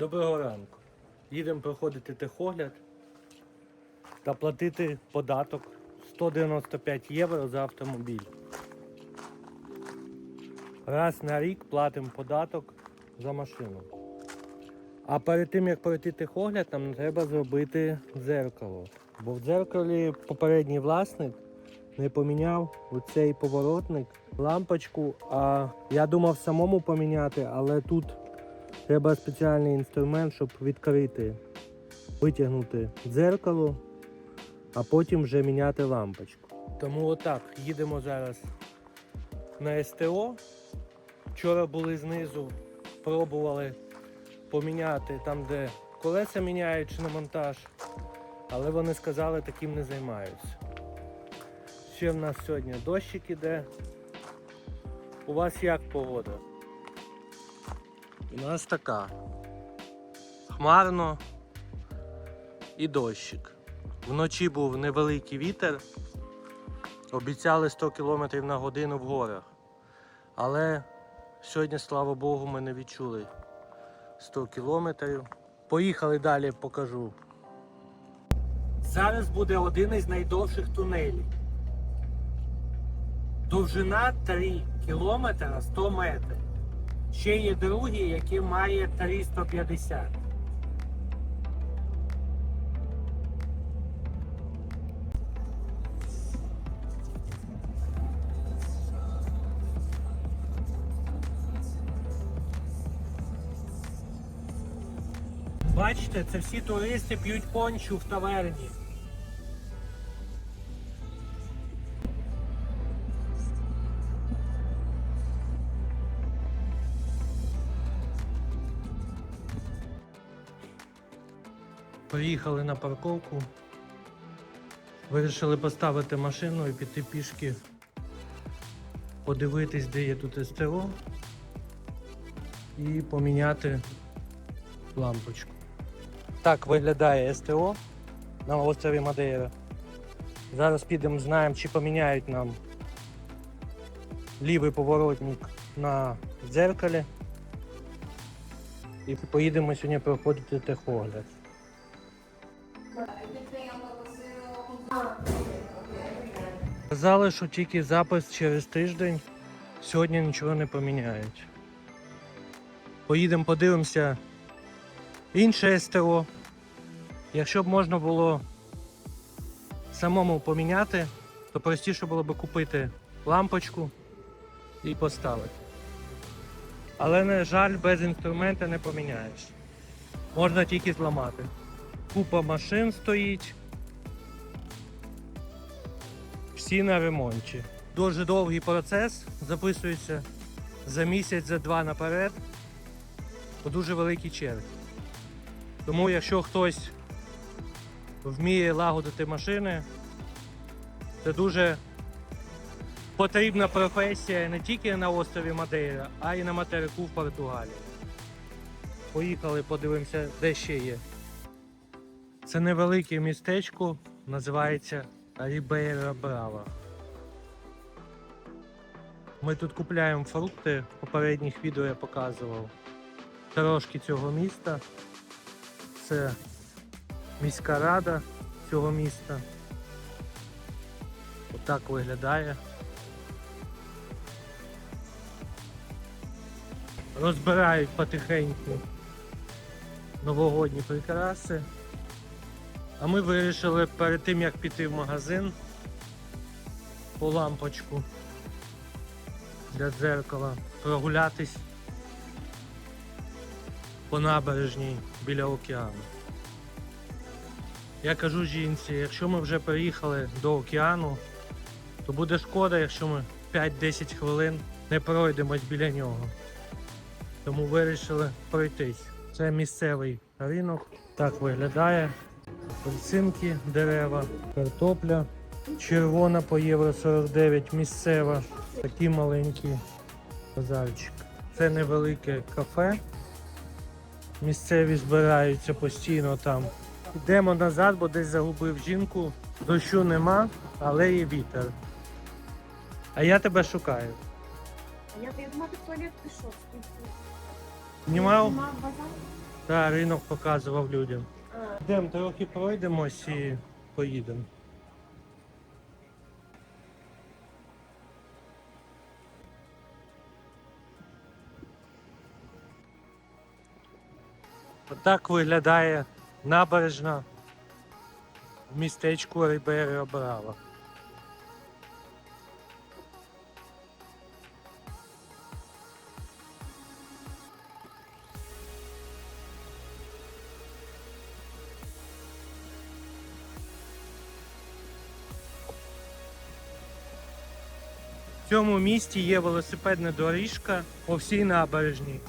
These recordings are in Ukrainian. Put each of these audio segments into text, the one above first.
Доброго ранку. Їдемо проходити техогляд та платити податок 195 євро за автомобіль. Раз на рік платимо податок за машину. А перед тим як пройти техогляд, нам треба зробити дзеркало. Бо в дзеркалі попередній власник не поміняв оцей поворотник, лампочку. А я думав самому поміняти, але тут треба спеціальний інструмент, щоб відкрити, витягнути дзеркало, а потім вже міняти лампочку. Тому отак, їдемо зараз на СТО. Вчора були знизу, пробували поміняти там, де колеса міняють чи на монтаж, але вони сказали, таким не займаються. Ще в нас сьогодні дощик іде. У вас як погода? У нас така. Хмарно і дощик. Вночі був невеликий вітер. Обіцяли 100 км на годину в горах. Але сьогодні, слава Богу, ми не відчули 100 кілометрів. Поїхали далі, покажу. Зараз буде один із найдовших тунелів. Довжина 3 кілометра 100 метрів. Ще є другий, який має 350. Бачите, це всі туристи п'ють пончу в таверні. Приїхали на парковку. Вирішили поставити машину і піти пішки подивитись, де є тут СТО і поміняти лампочку. Так виглядає СТО на острові Мадейра. Зараз підемо, знаємо, чи поміняють нам лівий поворотник на дзеркалі. І поїдемо сьогодні проходити техогляд. Казали, що тільки запис через тиждень. Сьогодні нічого не поміняють. Поїдемо подивимося інше СТО. Якщо б можна було самому поміняти, то простіше було б купити лампочку і поставити. Але, на жаль, без інструмента не поміняєш. Можна тільки зламати. Купа машин стоїть. Всі на ремонті. Дуже довгий процес, записується за місяць, за два наперед. По дуже великій черзі. Тому якщо хтось вміє лагодити машини, це дуже потрібна професія не тільки на острові Мадейра, а й на материку в Португалії. Поїхали, подивимося, де ще є. Це невелике містечко, називається Рібейра Брава. Ми тут купляємо фрукти, в попередніх відео я показував трошки цього міста. Це міська рада цього міста. Отак виглядає. Розбирають потихеньку новогодні прикраси. А ми вирішили перед тим як піти в магазин по лампочку для дзеркала прогулятись по набережній біля океану. Я кажу жінці, якщо ми вже приїхали до океану, то буде шкода, якщо ми 5-10 хвилин не пройдемось біля нього. Тому вирішили пройтись. Це місцевий ринок, так виглядає. Апельсинки, дерева, картопля. Червона по євро 49 місцева. Такі маленькі базарчик. Це невелике кафе. Місцеві збираються постійно там. Йдемо назад, бо десь загубив жінку. Дощу нема, але є вітер. А я тебе шукаю. Я, я думаю, ти в туалет пішов. Знімав? Знімав базар? Та ринок показував людям. Йдемо трохи пройдемось і поїдемо. Отак виглядає набережна в містечку Рибери Обрава. В цьому місті є велосипедна доріжка по всій набережній.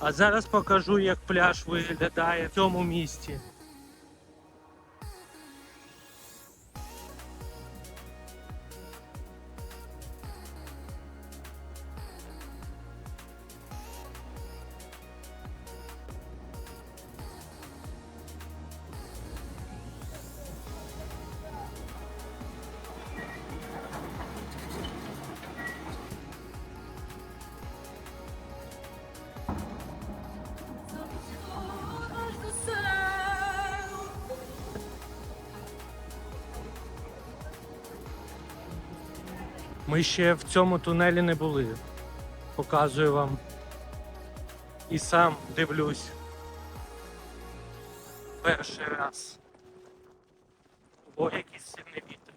А зараз покажу, як пляж виглядає в цьому місті. Ми ще в цьому тунелі не були. Показую вам. І сам дивлюсь. Перший раз. О, якийсь сильний вітер.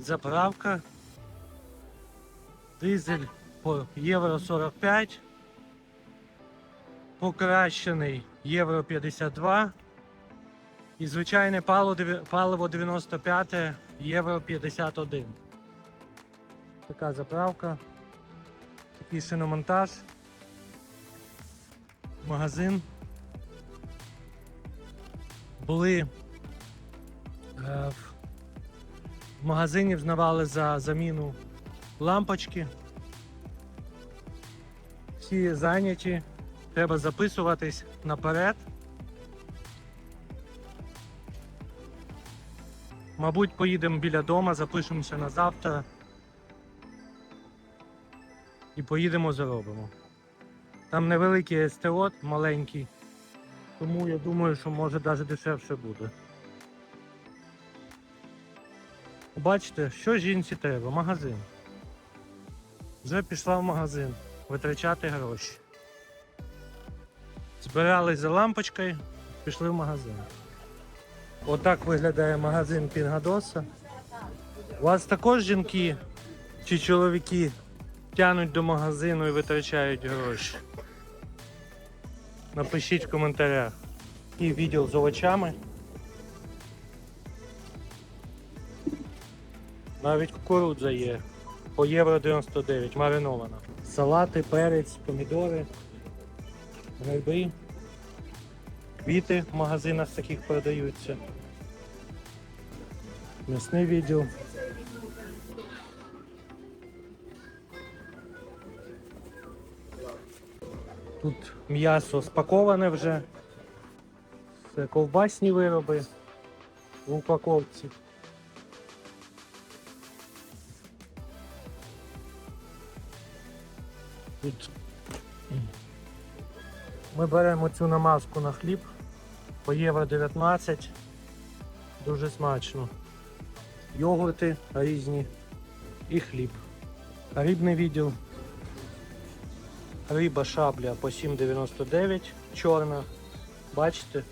Заправка. Дизель по євро 45. Покращений євро 52. І звичайне паливо 95 євро 51. Така заправка. Такий шиномонтаж. Магазин. Були е, в в магазині взнавали за заміну лампочки. Всі зайняті, треба записуватись наперед. Мабуть, поїдемо біля дома, запишемося на завтра і поїдемо заробимо. Там невеликий СТО, маленький, тому я думаю, що може навіть дешевше буде. Бачите, що жінці треба? Магазин. Вже пішла в магазин витрачати гроші. Збирались за лампочкою, пішли в магазин. Отак виглядає магазин Пінгадоса. У вас також жінки чи чоловіки тянуть до магазину і витрачають гроші? Напишіть в коментарях. І відділ з овочами. Навіть кукурудза є. По євро 99 маринована. Салати, перець, помідори, гриби, квіти в магазинах таких продаються. М'ясний відділ. Тут м'ясо спаковане вже. Це ковбасні вироби в упаковці. Тут ми беремо цю намазку на хліб по євро 19. Дуже смачно. Йогурти різні і хліб. Рибний відділ. Риба шабля по 7,99 чорна. Бачите?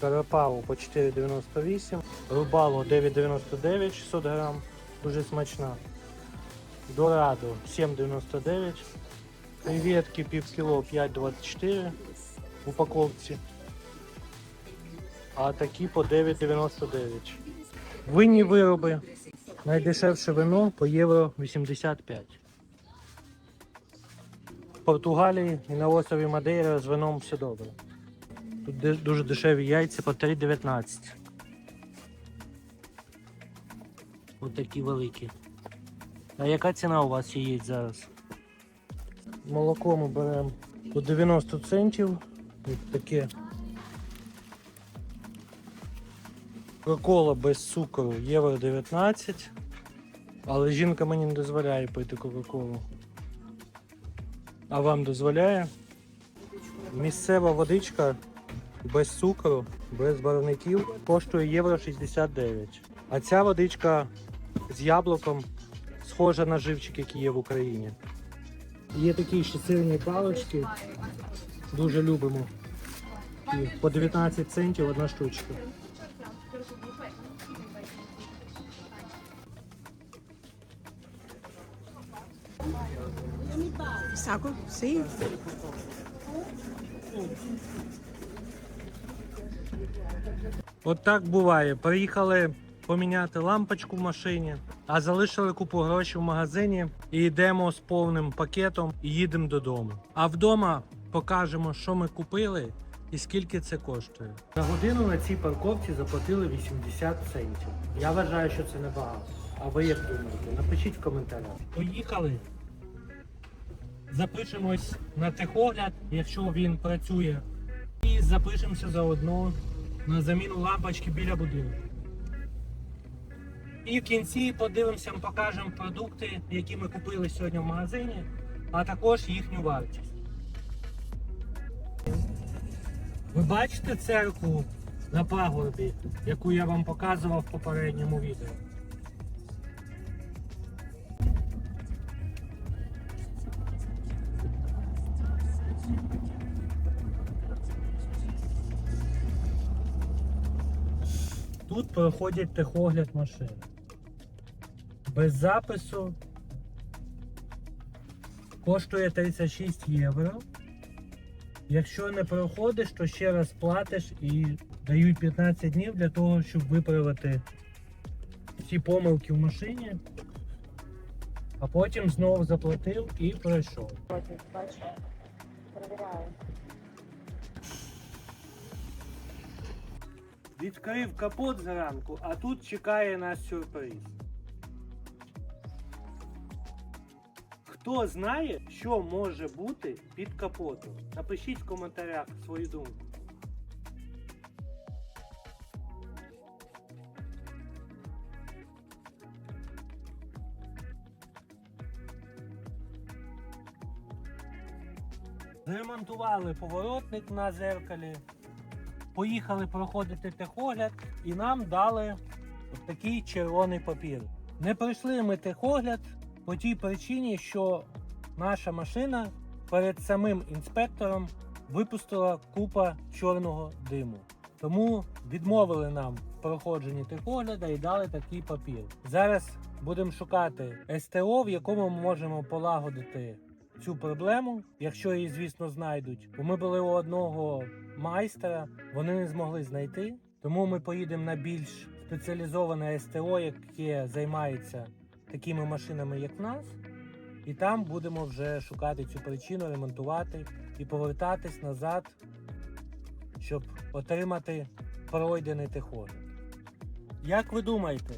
Карапаву по 4,98. Рубало 9,99 600 грам. Дуже смачна. Дорадо 7,99. Креветки пів кіло 5,24 в упаковці. А такі по 9,99. Винні вироби. Найдешевше вино по євро 85. В Португалії і на острові Мадейра з вином все добре. Тут дуже дешеві яйця по 3,19. Ось такі великі. А яка ціна у вас яєць зараз? Молоко ми беремо по 90 центів. Ось таке. Кока-кола без цукру євро 19. Але жінка мені не дозволяє пити Кока-колу. А вам дозволяє? Місцева водичка без цукру, без барвників коштує євро 69. А ця водичка з яблуком схожа на живчик, який є в Україні. Є такі ще сирні палички. Дуже любимо. І По 19 центів одна штучка. Saco, sim. От так буває. Приїхали поміняти лампочку в машині, а залишили купу грошей в магазині і йдемо з повним пакетом і їдемо додому. А вдома покажемо, що ми купили і скільки це коштує. За годину на цій парковці заплатили 80 центів. Я вважаю, що це небагато. А ви як думаєте? Напишіть в коментарях. Поїхали. Запишемось на техогляд, якщо він працює. І запишемося заодно на заміну лампочки біля будинку. І в кінці подивимося, покажемо продукти, які ми купили сьогодні в магазині, а також їхню вартість. Ви бачите церкву на пагорбі, яку я вам показував в попередньому відео? Тут проходять техогляд машин. Без запису коштує 36 євро. Якщо не проходиш, то ще раз платиш і дають 15 днів для того, щоб виправити всі помилки в машині. А потім знову заплатив і пройшов. Відкрив капот зранку, а тут чекає нас сюрприз. Хто знає, що може бути під капотом? Напишіть в коментарях свою думку. Зремонтували поворотник на зеркалі поїхали проходити техогляд і нам дали такий червоний папір. Не пройшли ми техогляд по тій причині, що наша машина перед самим інспектором випустила купа чорного диму. Тому відмовили нам в проходженні техогляда і дали такий папір. Зараз будемо шукати СТО, в якому ми можемо полагодити цю проблему, якщо її, звісно, знайдуть. Бо ми були у одного майстра, вони не змогли знайти. Тому ми поїдемо на більш спеціалізоване СТО, яке займається такими машинами, як нас. І там будемо вже шукати цю причину, ремонтувати і повертатись назад, щоб отримати пройдений техогляд. Як ви думаєте,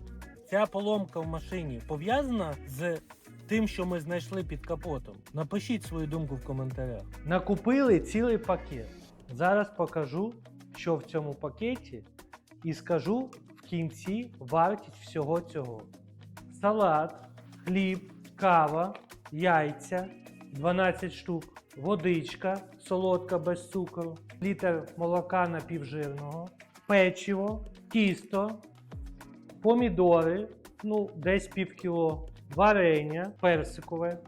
ця поломка в машині пов'язана з тим, що ми знайшли під капотом? Напишіть свою думку в коментарях. Накупили цілий пакет. Зараз покажу, що в цьому пакеті, і скажу в кінці вартість всього цього: салат, хліб, кава, яйця, 12 штук, водичка солодка без цукру, літр молока напівжирного, печиво, тісто, помідори, ну, десь пів кіло, варення персикове,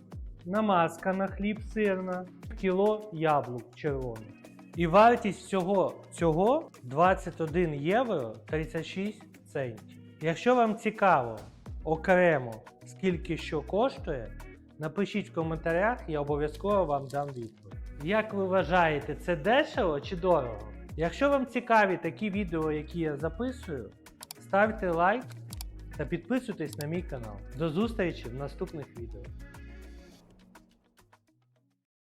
намазка на хліб сирна, кіло яблук червоних. І вартість всього цього 21 євро 36 центів. Якщо вам цікаво окремо, скільки що коштує, напишіть в коментарях, я обов'язково вам дам відповідь. Як ви вважаєте, це дешево чи дорого? Якщо вам цікаві такі відео, які я записую, ставте лайк та підписуйтесь на мій канал. До зустрічі в наступних відео.